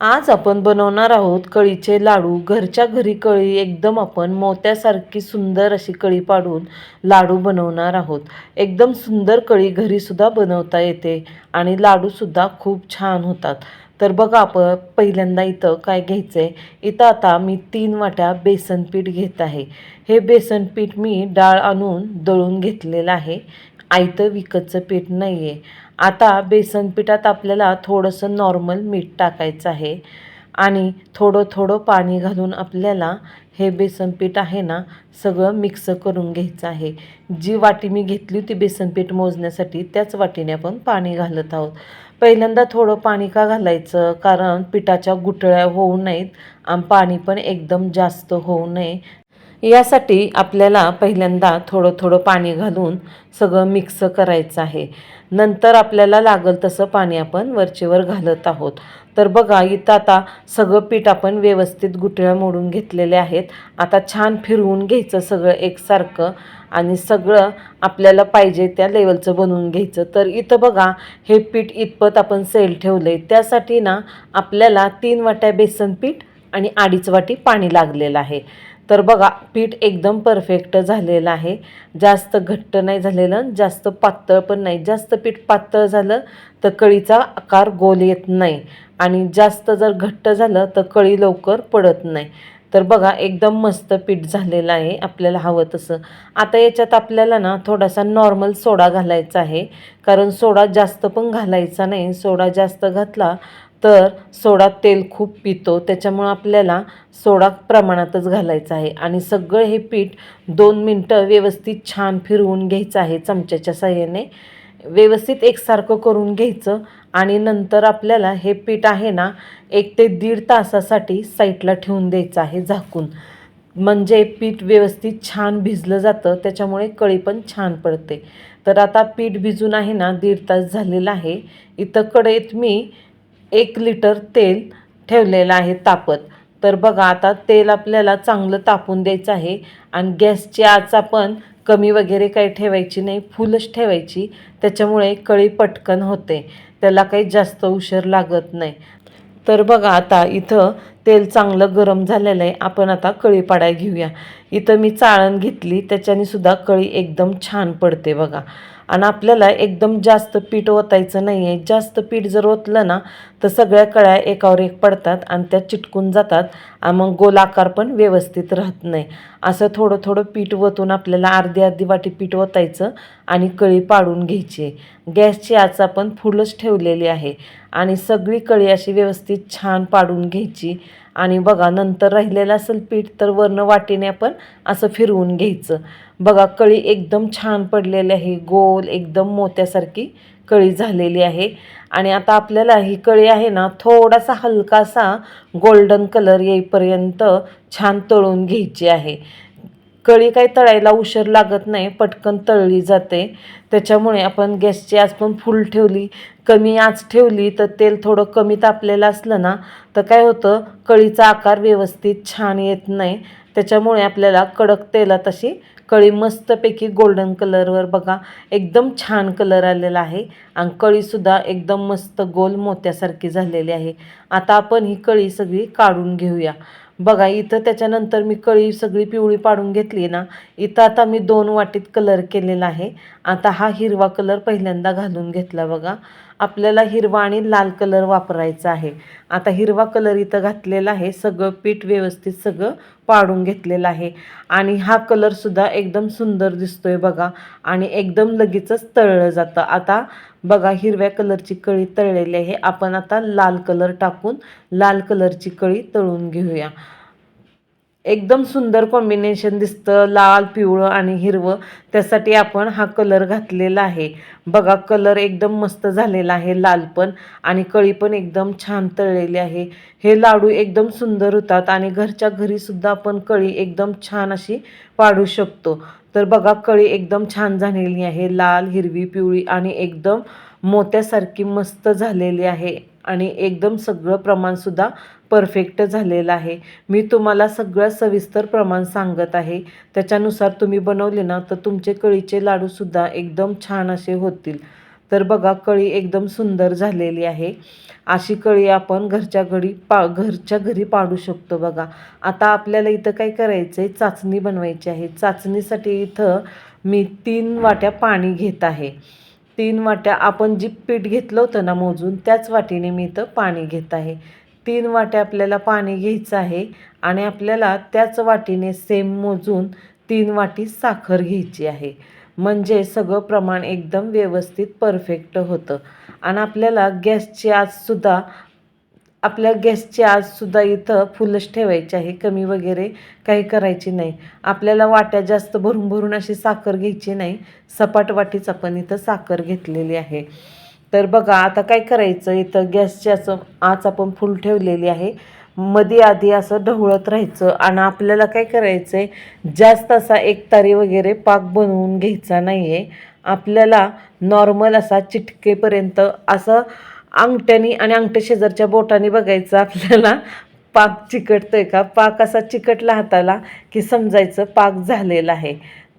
आज आपण बनवणार आहोत कळीचे लाडू. घरच्या घरी कळी एकदम आपण मोत्यासारखी सुंदर अशी कळी पाडून लाडू बनवणार आहोत. एकदम सुंदर कळी घरीसुद्धा बनवता येते आणि लाडूसुद्धा खूप छान होतात. तर बघा आपण पहिल्यांदा इथं काय घ्यायचं आहे इथं आता मी तीन वाट्या बेसन पीठ घेत आहे. हे बेसन पीठ मी डाळ आणून दळून घेतलेलं आहे. आयतं विकतचं पीठ नाही आहे आता बेसन पिठात आपल्याला थोडंसं नॉर्मल मीठ टाकायचं आहे आणि थोडं थोडं पाणी घालून आपल्याला हे बेसनपीठ आहे ना सगळं मिक्स करून घ्यायचं आहे. जी वाटी मी घेतली होती बेसनपीठ मोजण्यासाठी त्याच वाटीने आपण पाणी घालत आहोत. पहिल्यांदा थोडं पाणी का घालायचं? कारण पिठाच्या गुठळ्या होऊ नयेत आणि पाणी पण एकदम जास्त होऊ नये. यासाठी आपल्याला पहिल्यांदा थोडं थोडं पाणी घालून सगळं मिक्स करायचं आहे. नंतर आपल्याला लागल तसं पाणी आपण वरचेवर घालत आहोत. तर बघा इथं आता सगळं पीठ आपण व्यवस्थित गुठळ्या मोडून घेतलेले आहेत. आता छान फिरवून घ्यायचं सगळं एकसारखं आणि सगळं आपल्याला पाहिजे त्या लेवलचं बनवून घ्यायचं. तर इथं बघा हे पीठ इतपत आपण सेल ठेवलं आहे त्यासाठी ना आपल्याला तीन वाट्या बेसन पीठ आणि अडीच वाटी पाणी लागलेलं आहे. तर बघा पीठ एकदम परफेक्ट झालेलं आहे. जास्त घट्ट नाही झालेलं जास्त पातळ पण नाही. जास्त पीठ पातळ झालं तर कळीचा आकार गोल येत नाही. आणि जास्त जर घट्ट झालं तर कळी लवकर पडत नाही. तर बघा एकदम मस्त पीठ झालेलं आहे आपल्याला हवं तसं. आता याच्यात आपल्याला ना थोडासा नॉर्मल सोडा घालायचा आहे. कारण सोडा जास्त पण घालायचा नाही. सोडा जास्त घातला तर सोडा तेल खूप पितो त्याच्यामुळं आपल्याला सोडा प्रमाणातच घालायचा आहे. आणि सगळं हे पीठ दोन मिनटं व्यवस्थित छान फिरवून घ्यायचं आहे चमच्याच्या साह्याने. व्यवस्थित एकसारखं करून घ्यायचं आणि नंतर आपल्याला हे पीठ आहे ना एक ते दीड तासासाठी साईडला ठेवून द्यायचं आहे झाकून. म्हणजे पीठ व्यवस्थित छान भिजलं जातं त्याच्यामुळे कळी पण छान पडते. तर आता पीठ भिजून आहे ना दीड तास झालेलं आहे. इथं कढईत मी एक लिटर तेल ठेवलेलं आहे तापत. तर बघा आता तेल आपल्याला चांगलं तापून द्यायचं आहे आणि गॅसची आच आपण कमी वगैरे काही ठेवायची नाही फुलच ठेवायची. त्याच्यामुळे कळी पटकन होते. त्याला काही जास्त उशीर लागत नाही. तर बघा आता इथं तेल चांगलं गरम झालेलं आहे. आपण आता कळी पाडाय घेऊया. इथं मी चाळण घेतली त्याच्याने सुद्धा कळी एकदम छान पडते बघा. आणि आपल्याला एकदम जास्त पीठ ओतायचं नाही आहे जास्त पीठ जर ओतलं ना तर सगळ्या कळ्या एकावर एक पडतात आणि त्या चिटकून जातात आणि मग गोलाकार पण व्यवस्थित राहत नाही. असं थोडं थोडं पीठ ओतून आपल्याला अर्धी अर्धी वाटी पीठ ओतायचं आणि कळी पाडून घ्यायची. गॅसची आच आपण फुलच ठेवलेली आहे आणि सगळी कळी अशी व्यवस्थित छान पाडून घ्यायची. आणि बघा नंतर राहिलेलं असेल पीठ तर वरनं वाटीने आपण असं फिरवून घ्यायचं. बघा कळी एकदम छान पडलेली आहे गोल एकदम मोत्यासारखी कळी झालेली आहे. आणि आता आपल्याला ही कळी आहे ना थोडासा हलकासा गोल्डन कलर येईपर्यंत छान तळून घ्यायची आहे. कळी काही तळायला उशीर लागत नाही पटकन तळली जाते. त्याच्यामुळे आपण गॅसची आज पण फुल ठेवली. कमी आच ठेवली तर तेल थोडं कमी तापलेलं असलं ना तर काय होतं? कळीचा आकार व्यवस्थित छान येत नाही. त्याच्यामुळे आपल्याला कडक तेलात अशी कळी मस्तपैकी गोल्डन कलरवर बघा एकदम छान कलर आलेला आहे. आणि कळीसुद्धा एकदम मस्त गोल मोत्यासारखी झालेली आहे. आता आपण ही कळी सगळी काढून घेऊया. बघा इथं त्याच्यानंतर मी कळी सगळी पिवळी पाडून घेतली ना इथं आता मी दोन वाटीत कलर केलेला आहे. आता हा हिरवा कलर पहिल्यांदा घालून घेतला बघा. आपल्याला हिरवा आणि लाल कलर वापरायचा आहे. आता हिरवा कलर इथं घातलेला आहे. सगळं पीठ व्यवस्थित सगळं पाडून घेतलेलं आहे. आणि हा कलरसुद्धा एकदम सुंदर दिसतोय बघा. आणि एकदम लगेचच तळलं जातं. आता बघा हिरव्या कलरची कळी तळलेली आहे. आपण आता लाल कलर टाकून लाल कलरची कळी तळून घेऊया. एकदम सुंदर कॉम्बिनेशन दिसतं लाल पिवळं आणि हिरवं. त्यासाठी आपण हा कलर घातलेला आहे. बघा कलर एकदम मस्त झालेला आहे लाल पण आणि कळी पण एकदम छान तळलेली आहे. हे लाडू एकदम सुंदर होतात आणि घरच्या घरीसुद्धा आपण कळी एकदम छान अशी पाडू शकतो. तर बघा कळी एकदम छान झालेली आहे लाल हिरवी पिवळी आणि एकदम मोत्यासारखी मस्त झालेली आहे. आणि एकदम सगळं प्रमाणसुद्धा परफेक्ट झालेलं आहे. मी तुम्हाला सगळं सविस्तर प्रमाण सांगत आहे. त्याच्यानुसार तुम्ही बनवले ना तर तुमचे कळीचे लाडूसुद्धा एकदम छान असे होतील. तर बघा कळी एकदम सुंदर झालेली आहे. अशी कळी आपण घरच्या घरी पा घरच्या घरी पाडू शकतो बघा. आता आपल्याला इथं काय करायचं आहे चाचणी बनवायची आहे. चाचणीसाठी इथं मी तीन वाट्या पाणी घेत आहे. तीन वाट्या आपण जी पीठ घेतलं होतं ना मोजून त्याच वाटीने मी इथं पाणी घेत आहे. तीन वाट्या आपल्याला पाणी घ्यायचं आहे आणि आपल्याला त्याच वाटीने सेम मोजून तीन वाटी साखर घ्यायची आहे. म्हणजे सगळं प्रमाण एकदम व्यवस्थित परफेक्ट होतं. आणि आपल्याला गॅसची आजसुद्धा आपल्या गॅसची आजसुद्धा इथं फुलच ठेवायची आहे. कमी वगैरे काही करायची नाही. आपल्याला वाट्या जास्त भरून भरून अशी साखर घ्यायची नाही. सपाट वाटीच आपण इथं साखर घेतलेली आहे. तर बघा आता काय करायचं? इथं गॅसची असं आच आपण फुल ठेवलेली आहे. मध्ये आधी असं ढवळत राहायचं आणि आपल्याला काय करायचं आहे जास्त असा एकतारी वगैरे पाक बनवून घ्यायचा नाही आहे आपल्याला नॉर्मल असा चिटकेपर्यंत असं अंगठ्यानी आणि अंगठ्या शेजारच्या बोटाने बघायचं आपल्याला पाक चिकटतोय का? पाक असा चिकटला हाताला की समजायचं पाक झालेला आहे.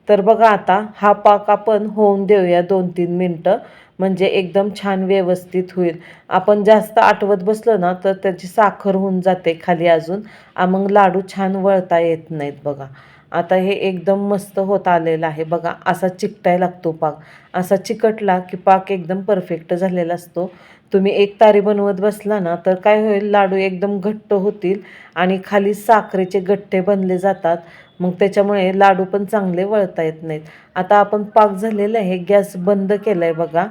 तर बघा आता हा पाक आपण होऊन देऊया दोन तीन मिनटं. म्हणजे एकदम छान व्यवस्थित होईल. आपण जास्त आठवत बसलो ना तर त्याची साखर होऊन जाते खाली अजून. मग लाडू छान वळता येत नाहीत बघा. आता हे एकदम मस्त होत आलेलं आहे. बघा असा चिकटाय लागतो पाक. असा चिकटला की पाक एकदम परफेक्ट झालेला असतो. तुम्ही एक तारी बनवत बसला ना तर काय होईल लाडू एकदम घट्ट होतील आणि खाली साखरेचे गठ्ठे बनले जातात. मग त्याच्यामुळे लाडू पण चांगले वळता येत नाहीत. आता आपण पाक झालेला आहे गॅस बंद केला आहे बघा.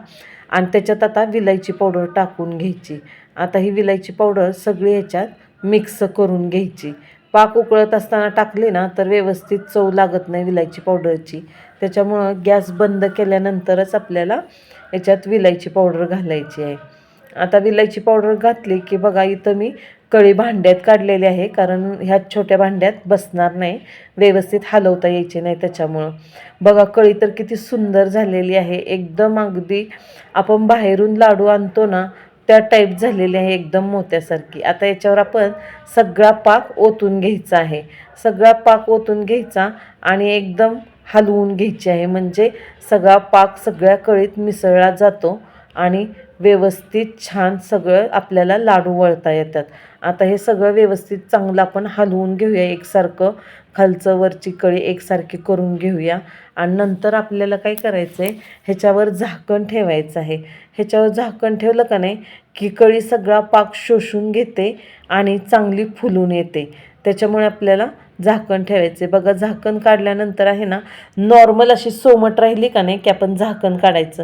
आणि त्याच्यात आता विलायची पावडर टाकून घ्यायची. आता ही विलायची पावडर सगळी ह्याच्यात मिक्स करून घ्यायची. पाक उकळत असताना टाकली ना तर व्यवस्थित चव लागत नाही विलायची पावडरची. त्याच्यामुळं गॅस बंद केल्यानंतरच आपल्याला याच्यात विलायची पावडर घालायची आहे. आता विलायची पावडर घातली की बघा इथं मी कळी भांड्यात काढलेली आहे कारण ह्या छोट्या भांड्यात बसणार नाही. व्यवस्थित हलवता यायची नाही त्याच्यामुळं. बघा कळी तर किती सुंदर झालेली आहे. एकदम अगदी आपण बाहेरून लाडू आणतो ना त्या टाईप झालेली आहे एकदम मोत्यासारखी. आता याच्यावर आपण सगळा पाक ओतून घ्यायचा आहे. सगळा पाक ओतून घ्यायचा आणि एकदम हलवून घ्यायची आहे. म्हणजे सगळा पाक सगळ्या कळीत मिसळला जातो आणि व्यवस्थित छान सगळं आपल्याला लाडू वळता येतात. आता हे सगळं व्यवस्थित चांगलं आपण हलवून घेऊया. एकसारखं खालचं वरची कळी एकसारखी करून घेऊया. आणि नंतर आपल्याला काय करायचं आहे ह्याच्यावर झाकण ठेवायचं आहे. ह्याच्यावर झाकण ठेवलं का नाही? की कळी सगळा पाक शोषून घेते आणि चांगली फुलून येते. त्याच्यामुळे आपल्याला झाकण ठेवायचे बघा झाकण काढल्यानंतर आहे ना नॉर्मल अशी सोमट राहिली का नाही की आपण झाकण काढायचं.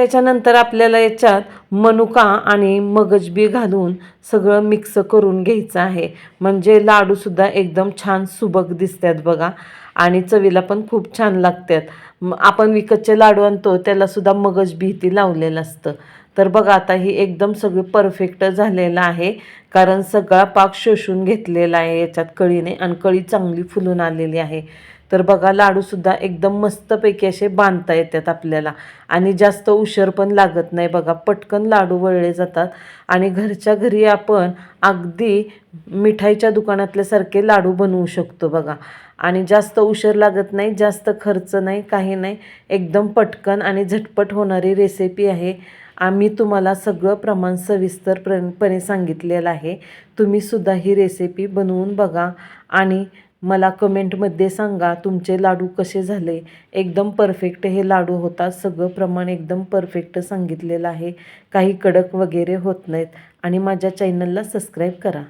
त्याच्यानंतर आपल्याला याच्यात मनुका आणि मगजबी घालून सगळं मिक्स करून घ्यायचं आहे. म्हणजे लाडूसुद्धा एकदम छान सुबक दिसतात बघा. आणि चवीला पण खूप छान लागतात. आपण विकतचे लाडू आणतो त्यालासुद्धा मगजबी इथे लावलेलं असतं. तर बघा आता ही एकदम सगळी परफेक्ट झालेलं आहे. कारण सगळा पाक शोषून घेतलेला आहे याच्यात कळीने आणि कळी चांगली फुलून आलेली आहे. तर बघा लाडूसुद्धा एकदम मस्तपैकी असे बांधता येतात आपल्याला. आणि जास्त उशीर पण लागत नाही बघा पटकन लाडू वळले जातात. आणि घरच्या घरी आपण अगदी मिठाईच्या दुकानातल्यासारखे लाडू बनवू शकतो बघा. आणि जास्त उशीर लागत नाही जास्त खर्च नाही काही नाही. एकदम पटकन आणि झटपट होणारी रेसिपी आहे. आम्ही तुम्हाला सगळं प्रमाण सविस्तर सविस्तरपणे सांगितलेलं आहे. तुम्हीसुद्धा ही रेसिपी बनवून बघा. आणि मला कमेंटमध्ये सांगा तुमचे लाडू कसे झाले? एकदम परफेक्ट हे लाडू होतात सगळं प्रमाण एकदम परफेक्ट सांगितलेलं आहे. काही कडक वगैरे होत नाहीत. आणि माझ्या चॅनलला सबस्क्राईब करा.